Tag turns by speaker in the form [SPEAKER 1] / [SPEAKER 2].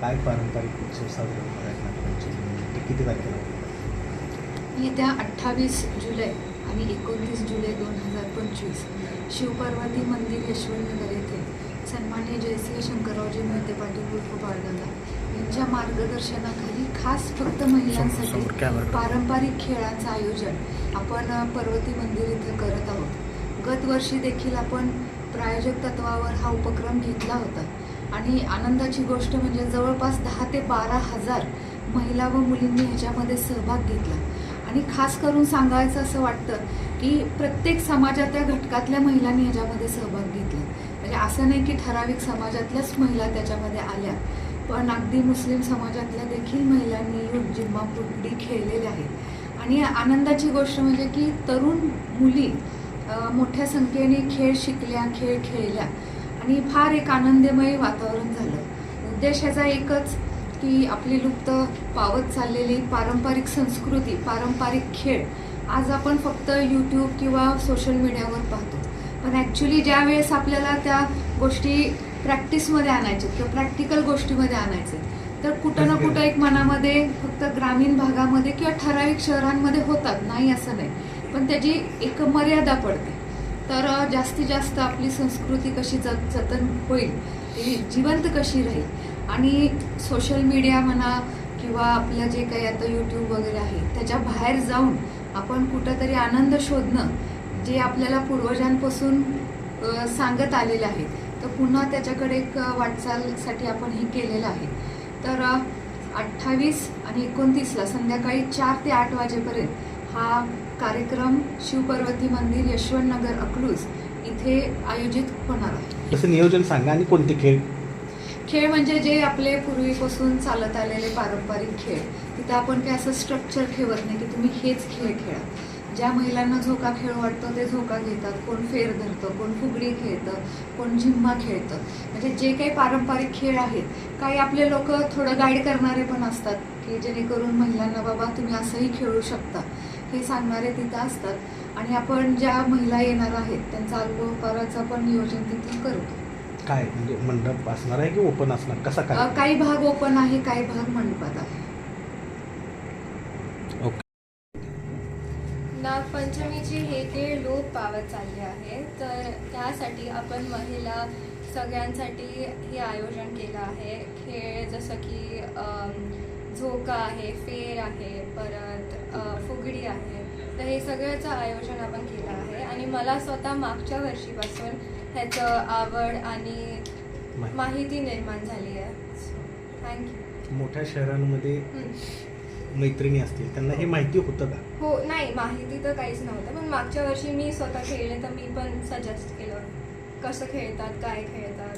[SPEAKER 1] काय पारंपरिक उत्सव साजरे होणार आहेत ते किती तारखेला होणार?
[SPEAKER 2] येत्या अठ्ठावीस जुलै आणि एकोणतीस जुलै दोन हजार पंचवीस शिवपार्वती मंदिर यशवंतनगर येथे सन्मान्य जयश्री शंकररावजी मोहिते पाटील उर्फ बाळगंगा यांच्या मार्गदर्शनाखाली खास फक्त महिलांसाठी. पारंपरिक खेळांचं आयोजन आपण पर्वती मंदिर इथे करत आहोत गतवर्षी देखील आपण प्रायोजक तत्वावर हा उपक्रम घेतला होता आणि आनंदाची गोष्ट म्हणजे जवळपास दहा ते बारा हजार महिला व मुलींनी ह्याच्यामध्ये सहभाग घेतला. आणि खास करून सांगायचं असं वाटतं की प्रत्येक समाजातल्या घटकातल्या महिलांनी ह्याच्यामध्ये सहभाग घेतला. म्हणजे असं नाही की ठराविक समाजातल्याच महिला त्याच्यामध्ये आल्या पण अगदी मुस्लिम समाजातल्या देखील महिलांनी येऊन जिम्मा फुगडी खेळलेल्या आहेत. आणि आनंदाची गोष्ट म्हणजे की तरुण मुली मोठ्या संख्येने खेळ शिकल्या खेळ खेळल्या. आणि फार एक आनंदमय वातावरण झालं. उद्देश ह्याचा एकच की आपली लुप्त पावत चाललेली पारंपरिक संस्कृती पारंपरिक खेळ आज आपण फक्त यूट्यूब किंवा सोशल मीडियावर पाहतो. पण ॲक्च्युली ज्या वेळेस आपल्याला त्या गोष्टी प्रॅक्टिसमध्ये आणायच्या किंवा प्रॅक्टिकल गोष्टीमध्ये आणायचे तर कुठं ना कुठं एक मनामध्ये फक्त ग्रामीण भागामध्ये किंवा ठराविक शहरांमध्ये होतात. नाही असं नाही. पण त्याची एक मर्यादा पडते. तर जास्तीत जास्त आपली संस्कृती कशी जत जतन होईल ती जिवंत कशी राहील? आणि सोशल मीडिया म्हणा किंवा आपलं जे काही आता यूट्यूब वगैरे आहे त्याच्या बाहेर जाऊन आपण कुठंतरी आनंद शोधणं जे आपल्याला पूर्वजांपासून सांगत आलेले आहे तर पुन्हा त्याच्याकडे एक वाटचालसाठी आपण हे केलेलं आहे. तर अठ्ठावीस आणि एकोणतीसला संध्याकाळी चार ते आठ वाजेपर्यंत हा कार्यक्रम शिवपर्वती मंदिर यशवंतनगर अकलूज इथे आयोजित होणार आहे.
[SPEAKER 1] तसं नियोजन सांगा आणि कोणते खेळ?
[SPEAKER 2] खेळ म्हणजे जे आपले पूर्वीपासून चालत आलेले पारंपरिक खेळ तिथं आपण काही असं स्ट्रक्चर ठेवत नाही की तुम्ही हेच खेळ खेळा. ज्या महिलांना झोका खेळ वाटतो ते झोका घेतात. कोण फेर धरतं कोण फुगडी खेळतं कोण झिम्मा खेळतं. म्हणजे जे काही पारंपरिक खेळ आहेत काही आपले लोक थोडं गाईड करणारे पण असतात की जेणेकरून महिलांना बाबा तुम्ही असंही खेळू शकता. हे सांगणारे तिथं असतात. आणि आपण ज्या महिला येणार आहेत त्यांचा अल्पोपहाराचं पण नियोजन तिथं करतो.
[SPEAKER 1] काय म्हणजे मंडप असणार आहे की ओपन असणार? कसा
[SPEAKER 2] अ,
[SPEAKER 1] काय
[SPEAKER 2] काही भाग ओपन आहे काही भाग मंडपात आहे.
[SPEAKER 3] नागपंचमीची हे खेळ लोप पावत चालले आहे तर त्यासाठी आपण महिला सगळ्यांसाठी हे आयोजन केलं आहे. खेळ जसं की अम, झोका आहे फेर आहे परत हे सगळ्याचं आयोजन आपण केलं आहे. आणि मला स्वतः मागच्या वर्षीपासून ह्याचं आवड आणि माहिती. निर्माण झाली आहे. थँक्यू
[SPEAKER 1] मोठ्या शहरांमध्ये मैत्रिणी असतील त्यांना हे माहिती होतं का?
[SPEAKER 3] हो नाही माहिती तर काहीच नव्हतं पण मागच्या वर्षी मी स्वतः खेळले तर मी पण सजेस्ट केलं. कसं खेळतात काय खेळतात.